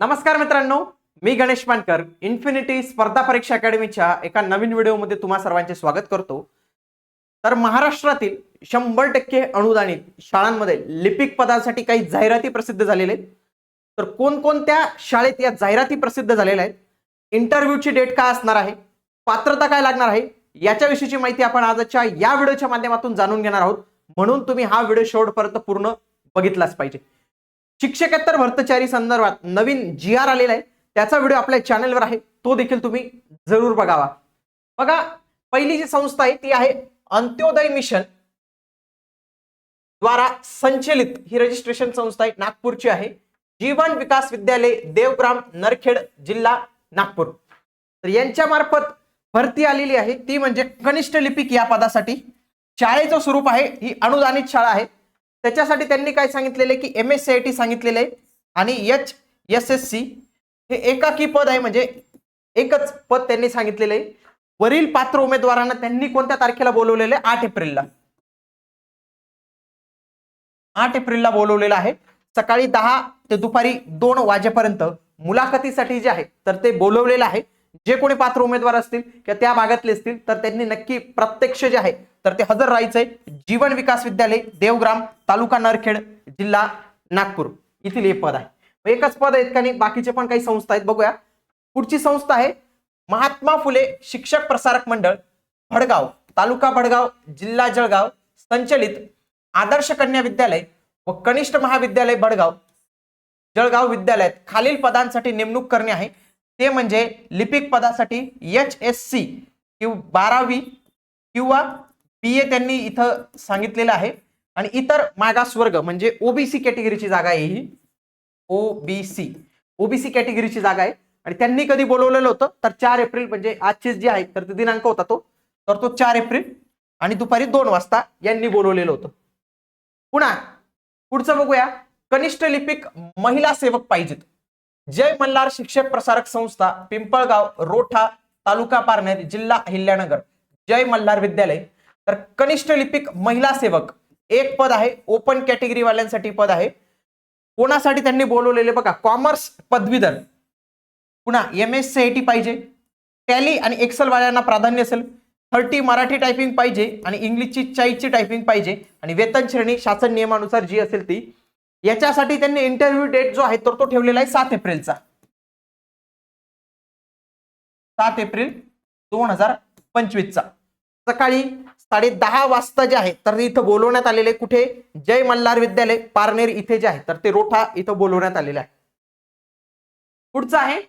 नमस्कार मित्रांनो मी गणेश मानकर इन्फिनिटी स्पर्धा परीक्षा अकॅडमीच्या एका नवीन व्हिडिओमध्ये तुम्हा सर्वांचे स्वागत करतो. तर महाराष्ट्रातील शंभर टक्के अनुदानित शाळांमध्ये लिपिक पदासाठी काही जाहिराती प्रसिद्ध झालेल्या आहेत. तर कोणकोणत्या शाळेत या जाहिराती प्रसिद्ध झालेल्या आहेत? इंटरव्ह्यूची डेट काय असणार आहे? पात्रता काय लागणार आहे? याच्याविषयीची माहिती आपण आजच्या या व्हिडिओच्या माध्यमातून जाणून घेणार आहोत. म्हणून तुम्ही हा व्हिडिओ शेवटपर्यंत पूर्ण बघितलाच पाहिजे. शिक्षकेतर भरतचारी संदर्भात नवीन जी आर आलेला आहे. त्याचा व्हिडिओ आपल्या चॅनलवर आहे. तो देखील तुम्ही जरूर बघावा. बघा पहिली जी संस्था आहे ती आहे अंत्योदय मिशन द्वारा संचलित. ही रजिस्ट्रेशन संस्था आहे नागपूरची आहे. जीवन विकास विद्यालय देवग्राम नरखेड जिल्हा नागपूर. तर यांच्या मार्फत भरती आलेली आहे. ती म्हणजे कनिष्ठ लिपिक या पदासाठी. शाळेचं स्वरूप आहे ही अनुदानित शाळा आहे. त्याच्यासाठी त्यांनी काय सांगितलेलं आहे की M S C I T सांगितलेलं आहे आणि एच एस एस सी हे एकाकी पद आहे म्हणजे एकच पद त्यांनी सांगितलेलं आहे. वरील पात्र उमेदवारांना त्यांनी कोणत्या तारखेला बोलवलेलं आहे? आठ एप्रिलला. आठ एप्रिलला बोलवलेलं आहे. सकाळी दहा ते दुपारी दोन वाजेपर्यंत मुलाखतीसाठी जे आहे तर ते बोलवलेलं आहे. जे कोणी पात्र उमेदवार असतील किंवा त्या भागातले असतील तर त्यांनी नक्की प्रत्यक्ष जे आहे तर ते हजर राहायचंय. जीवन विकास विद्यालय देवग्राम तालुका नरखेड जिल्हा नागपूर. येथील हे पद आहे. एकच पद आहेत का नाही? बाकीचे पण काही संस्था आहेत. बघूया. पुढची संस्था आहे महात्मा फुले शिक्षक प्रसारक मंडळ भडगाव. तालुका भडगाव जिल्हा जळगाव. संचलित आदर्श कन्या विद्यालय व कनिष्ठ महाविद्यालय भडगाव. जळगाव विद्यालयात खालील पदांसाठी नेमणूक करणे आहे. ते म्हणजे लिपिक पदासाठी एच एस सी किंवा बारावी किंवा बी ए त्यांनी इथं सांगितलेलं आहे. आणि इतर मागासवर्ग म्हणजे ओबीसी कॅटेगरीची जागा आहे ही. ओबीसी ओबीसी कॅटेगरीची जागा आहे. आणि त्यांनी कधी बोलवलेलं होतं? तर चार एप्रिल म्हणजे आजचे जे आहे तर दिनांक होता तो. तर तो चार एप्रिल आणि दुपारी दोन वाजता यांनी बोलवलेलं होतं. पुन्हा पुढचं बघूया. कनिष्ठ लिपिक महिला सेवक पाहिजेत. जय मल्हार शिक्षक प्रसारक संस्था पिंपळगाव रोठा तालुका पारनेर जिल्हा अहिल्यानगर. जय मल्हार विद्यालय. तर कनिष्ठ लिपिक महिला सेवक एक पद आहे ओपन कॅटेगरीवाल्यांसाठी पद आहे. कोणासाठी त्यांनी बोलवलेले बघा कॉमर्स पदवीधर. पुन्हा M S C I T पाहिजे. टॅली आणि एक्सेलवाल्यांना प्राधान्य असेल. थर्टी मराठी टायपिंग पाहिजे आणि इंग्लिशची चाळीसची टायपिंग पाहिजे. आणि वेतन श्रेणी शासन नियमानुसार जी असेल ती याच्यासाठी त्यांनी इंटरव्ह्यू डेट जो आहे तर तो ठेवलेला आहे सात एप्रिलचा. सात एप्रिल दोन हजार पंचवीसचा. सकाळी साडे दहा वाजता जे आहे तर इथं बोलवण्यात आलेले कुठे? जय मल्हार विद्यालय पारनेर इथे जे आहे तर ते रोठा इथं बोलवण्यात आलेलं आहे. पुढचं आहे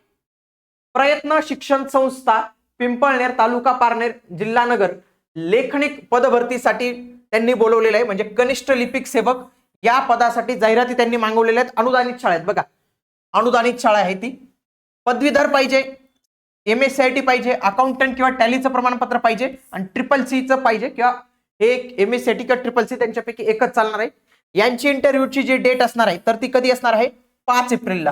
प्रयत्न शिक्षण संस्था पिंपळनेर तालुका पारनेर जिल्हा नगर लेखनिक पदभरतीसाठी त्यांनी बोलवलेलं आहे म्हणजे कनिष्ठ लिपिक सेवक या पदासाठी जाहिराती त्यांनी मागवलेल्या आहेत. अनुदानित शाळा आहेत. बघा. अनुदानित शाळा आहे ती. पदवीधर पाहिजे M S C I T पाहिजे अकाउंटंट किंवा टॅलीचं प्रमाणपत्र पाहिजे आणि ट्रिपल सीचं पाहिजे किंवा हे M S C I T किंवा ट्रिपल सी त्यांच्यापैकी एकच चालणार आहे. यांची इंटरव्ह्यूची जी डेट असणार आहे तर ती कधी असणार आहे? पाच एप्रिलला.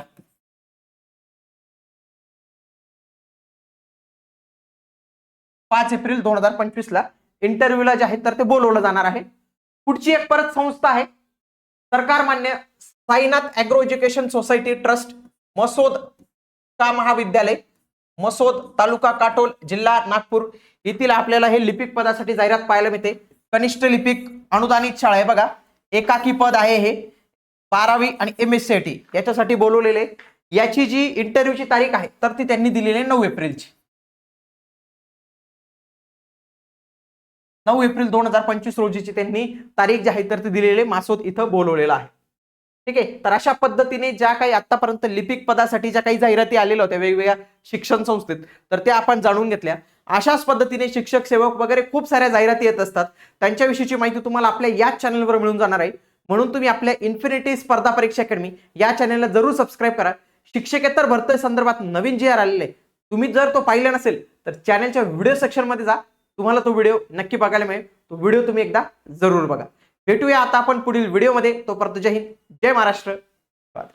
पाच एप्रिल दोन हजार पंचवीसला इंटरव्ह्यूला जे आहे तर ते बोलवलं जाणार आहे. पुढची एक परत संस्था आहे. सरकार मान्य Sainath agro education society trust Masod का महाविद्यालय मसोद तालुका काटोल जिल्हा नागपूर येथील आपल्याला हे लिपिक पदासाठी जाहिरात पाहायला मिळते. कनिष्ठ लिपिक अनुदानित शाळा आहे बघा. एकाकी पद आहे हे. बारावी आणि M S C I T याच्यासाठी बोलवलेले. याची जी इंटरव्ह्यूची तारीख आहे तर ती त्यांनी दिलेली आहे नऊ एप्रिलची. नऊ एप्रिल दोन हजार पंचवीस रोजीची त्यांनी तारीख जी आहे तर ती दिलेली मासोद इथं बोलवलेलं आहे. ठीक आहे? तर अशा पद्धतीने ज्या काही आतापर्यंत लिपिक पदासाठी ज्या काही जाहिराती आलेल्या होत्या वेगवेगळ्या शिक्षण संस्थेत तर त्या आपण जाणून घेतल्या. अशाच पद्धतीने शिक्षक सेवक वगैरे खूप साऱ्या जाहिराती येत असतात. त्यांच्याविषयीची माहिती तुम्हाला आपल्या याच चॅनलवर मिळून जाणार आहे. म्हणून तुम्ही आपल्या इन्फिनिटी स्पर्धा परीक्षा अकॅडमी या चॅनलला जरूर सबस्क्राईब करा. शिक्षकेतर भरती संदर्भात नवीन जे आर आलेले तुम्ही जर तो पाहिला नसेल तर चॅनलच्या व्हिडिओ सेक्शनमध्ये जा. तुम्हाला तो व्हिडिओ नक्की बघायला मिळेल. तो व्हिडिओ तुम्ही एकदा जरूर बघा. भेटूया आता आपण पुढील व्हिडिओमध्ये. तोपर्यंत जय हिंद जय महाराष्ट्र. धन्यवाद.